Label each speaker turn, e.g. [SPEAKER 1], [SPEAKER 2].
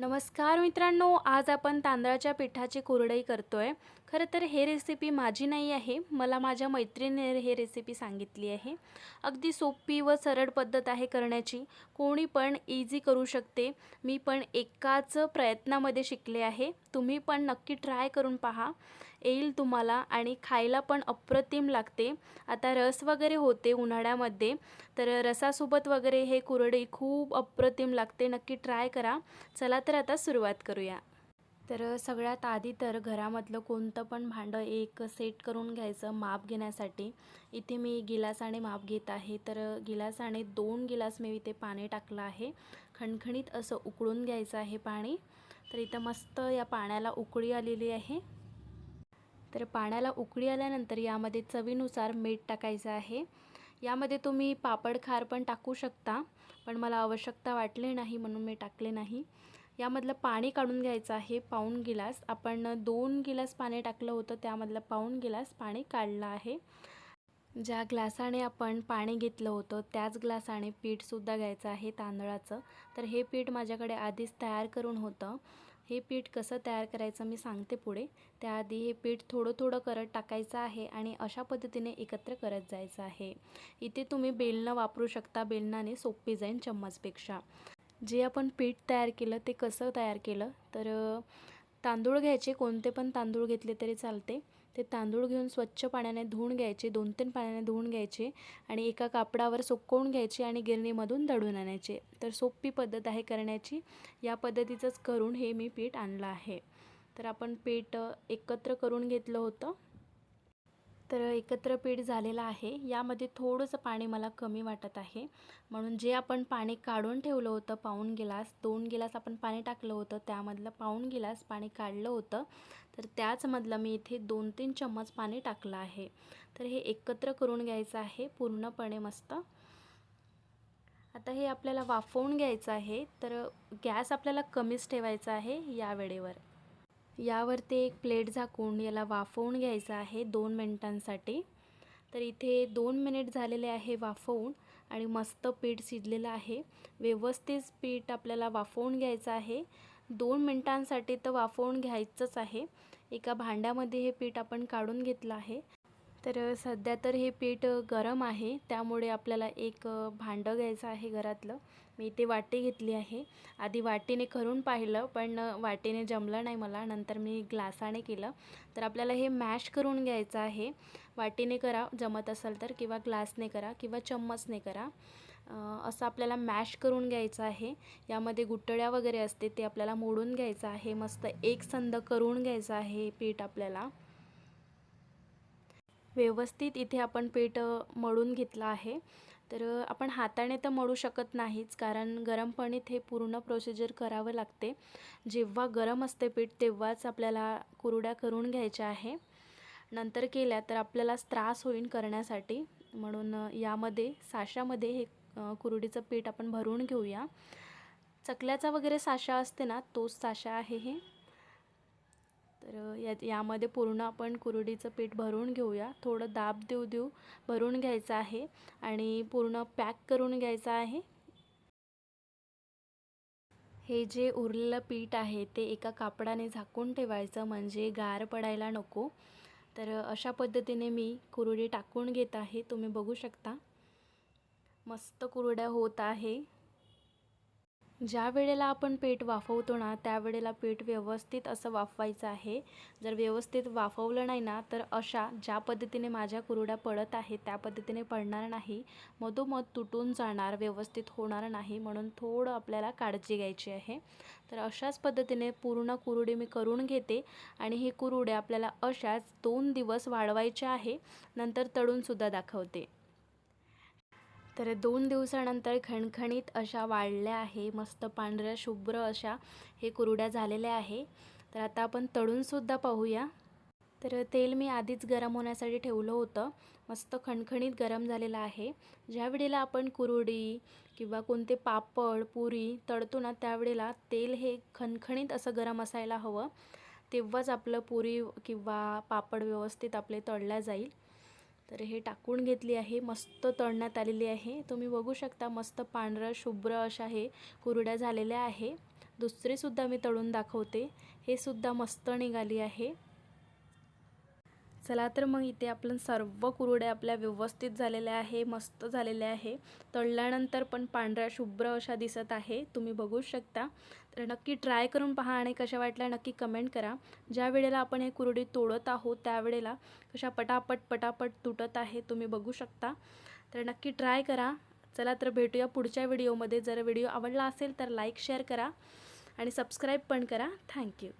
[SPEAKER 1] नमस्कार मित्रांनो आज आपण तांदळाच्या पिठाची कुरडई आहे खरं तर हे रेसिपी माझी नाही आहे मला माझ्या मैत्रिणीने हे रेसिपी सांगितली आहे. अगदी सोपी व सरळ पद्धत आहे करण्याची. कोणी पण इझी करू शकते. मी पण एकाच प्रयत्नामध्ये शिकले आहे. तुम्ही पण नक्की ट्राय करून पहा. येईल तुम्हाला आणि खायला पण अप्रतिम लागते. आता रस वगैरे होते उन्हाळ्यामध्ये तर रसासोबत वगैरे हे कुरडई खूप अप्रतिम लागते. नक्की ट्राय करा. चला तर तर आता सुरुवात करूया. तर सगळ्यात आधी तर घरामधलं कोणतं पण भांडं एक सेट करून घ्यायचं माप घेण्यासाठी. इथे मी गिलासाने माप घेत आहे. तर गिलासाने दोन गिलास मी इथे पाणी टाकलं आहे. खणखणीत असं उकळून घ्यायचं आहे पाणी. तर इथं मस्त या पाण्याला उकळी आलेली आहे. तर पाण्याला उकळी आल्यानंतर यामध्ये चवीनुसार मीठ टाकायचं आहे. यामध्ये तुम्ही पापड खार पण टाकू शकता पण मला आवश्यकता वाटली नाही म्हणून मी टाकले नाही. यामधलं पाणी काढून घ्यायचं आहे पाऊण गिलास. आपण दोन गिलास पाणी टाकलं होतं त्यामधलं पाऊण गिलास पाणी काढलं आहे. ज्या ग्लासाने आपण पाणी घेतलं होतं त्याच ग्लासाने पीठसुद्धा घ्यायचं आहे तांदळाचं. तर हे पीठ माझ्याकडे आधीच तयार करून होतं. हे पीठ कसं तयार करायचं मी सांगते पुढे. त्याआधी हे पीठ थोडं थोडं करत टाकायचं आहे आणि अशा पद्धतीने एकत्र करत जायचं आहे. इथे तुम्ही बेलणं वापरू शकता बेलणाने सोपी जाईन चम्मचपेक्षा. जे आपण पीठ तयार केलं ते कसं तयार केलं तर तांदूळ घ्यायचे कोणते पण तांदूळ घेतले तरी चालते. ते तांदूळ घेऊन स्वच्छ पाण्याने धुवून घ्यायचे दोन तीन पाण्याने धुवून घ्यायचे आणि एका कापडावर सुकवून घ्यायचे आणि गिरणीमधून दळून आणायचे. तर सोपी पद्धत आहे करण्याची. या पद्धतीचंच करून हे मी पीठ आणलं आहे. तर आपण पीठ एकत्र करून घेतलं होतं. तर एकत्र पीठ झालेलं आहे. यामध्ये थोडंसं पाणी मला कमी वाटत आहे. म्हणून जे आपण पाणी काढून ठेवलं होतं पाऊण गिलास दोन गिलास आपण पाणी टाकलं होतं त्यामधलं पाऊण गिलास पाणी काढलं होतं. तर त्याचमधलं मी इथे दोन तीन चम्मच पाणी टाकलं आहे. तर हे एकत्र करून घ्यायचं आहे पूर्णपणे मस्त. आता हे आपल्याला वाफवून घ्यायचं आहे. तर गॅस आपल्याला कमीच ठेवायचा आहे या वेळेवर. यावरती एक प्लेट झाकून याला वाफवून घ्यायचं आहे दोन मिनटांसाठी. तर इथे दोन मिनिट झालेले आहे वाफवून आणि मस्त पीठ शिजलेलं आहे. व्यवस्थित पीठ आपल्याला वाफवून घ्यायचं आहे. दोन मिनटांसाठी तर वाफवून घ्यायचंच आहे. एका भांड्यामध्ये हे पीठ आपण काढून घेतलं आहे. तर सध्या तर हे पीठ गरम आहे. त्यामुळे आपल्याला एक भांडं घ्यायचं आहे घरातलं. मी इथे वाटी घेतली आहे. आधी वाटीने करून पाहिलं पण वाटीने जमलं नाही मला. नंतर मी ग्लासाने केलं. तर आपल्याला हे मॅश करून घ्यायचं आहे. वाटीने करा जमत असेल तर किंवा ग्लासने करा किंवा चम्मचने करा. असं आपल्याला मॅश करून घ्यायचं आहे. यामध्ये गुटळ्या वगैरे असते ते आपल्याला मोडून घ्यायचं आहे. मस्त एक संद करून घ्यायचं आहे पीठ आपल्याला. व्यवस्थित इथे आपण पीठ मळून घेतलं आहे. तर आपण हाताने तर मळू शकत नाहीच कारण गरम पाणीत हे पूर्ण प्रोसिजर करावं लागते. जेव्हा गरम असते पीठ तेव्हाच आपल्याला कुरड्या करून घ्यायच्या आहे. नंतर केल्या तर आपल्याला त्रास होईल करण्यासाठी. म्हणून यामध्ये साशामध्ये हे कुरडीचं पीठ आपण भरून घेऊया. चकल्याचा वगैरे साशा असते ना तोच साशा आहे हे. तर या यामध्ये पूर्ण आपण कुरडीचं पीठ भरून घेऊया. थोडं दाब देऊ देऊ भरून घ्यायचं आहे आणि पूर्ण पॅक करून घ्यायचं आहे. हे जे उरलेलं पीठ आहे ते एका कापडाने झाकून ठेवायचं म्हणजे गार पडायला नको. तर अशा पद्धतीने मी कुरडी टाकून घेत आहे. तुम्ही बघू शकता. मस्त कुरड्या होत आहे. ज्या वेळेला आपण पीठ वाफवतो ना त्यावेळेला पीठ व्यवस्थित असं वाफवायचं आहे. जर व्यवस्थित वाफवलं नाही ना तर अशा ज्या पद्धतीने माझ्या कुरड्या पडत आहे त्या पद्धतीने पडणार नाही. मधोमध तुटून जाणार व्यवस्थित होणार नाही म्हणून थोडं आपल्याला काळजी घ्यायची आहे. तर अशाच पद्धतीने पूर्ण कुरडी मी करून घेते आणि ही कुरुड्या आपल्याला अशाच दोन दिवस वाढवायच्या आहे. नंतर तळूनसुद्धा दाखवते. तर दोन दिवसानंतर खणखणीत अशा वाढल्या आहे. मस्त पांढऱ्या शुभ्र अशा हे कुरड्या झालेल्या आहे. तर आता आपण तळूनसुद्धा पाहूया. तर तेल मी आधीच गरम होण्यासाठी ठेवलं होतं. मस्त खणखणीत गरम झालेलं आहे. ज्या वेळेला आपण कुरडी किंवा कोणते पापड पुरी तळतो ना त्यावेळेला तेल हे खणखणीत असं गरम असायला हवं. तेव्हाच आपलं पुरी किंवा पापड व्यवस्थित आपले तळल्या जाईल. तर हे टाकून घेतली आहे मस्त तळण्यात आलेली आहे. तुम्ही बघू शकता मस्त पांढरं शुभ्र अशा हे कुरड्या झालेल्या आहे. दुसरीसुद्धा मी तळून दाखवते. हे सुद्धा मस्त निघाली आहे. चला तर मग इथे आपण सर्व कुरड्या आपल्या व्यवस्थित झालेल्या आहे मस्त झालेल्या आहे. तळल्यानंतर पण पांढऱ्या शुभ्र अशा दिसत आहे. तुम्ही बघू शकता. तर नक्की ट्राय करून पहा आणि कशा वाटल्या नक्की कमेंट करा. ज्या वेळेला आपण हे कुरडी तोडत आहोत त्यावेळेला कशा पटापट पटापट तुटत आहे तुम्ही बघू शकता. तर नक्की ट्राय करा. चला तर भेटूया पुढच्या व्हिडिओमध्ये. जर व्हिडिओ आवडला असेल तर लाईक शेअर करा आणि सबस्क्राईब पण करा. थँक्यू.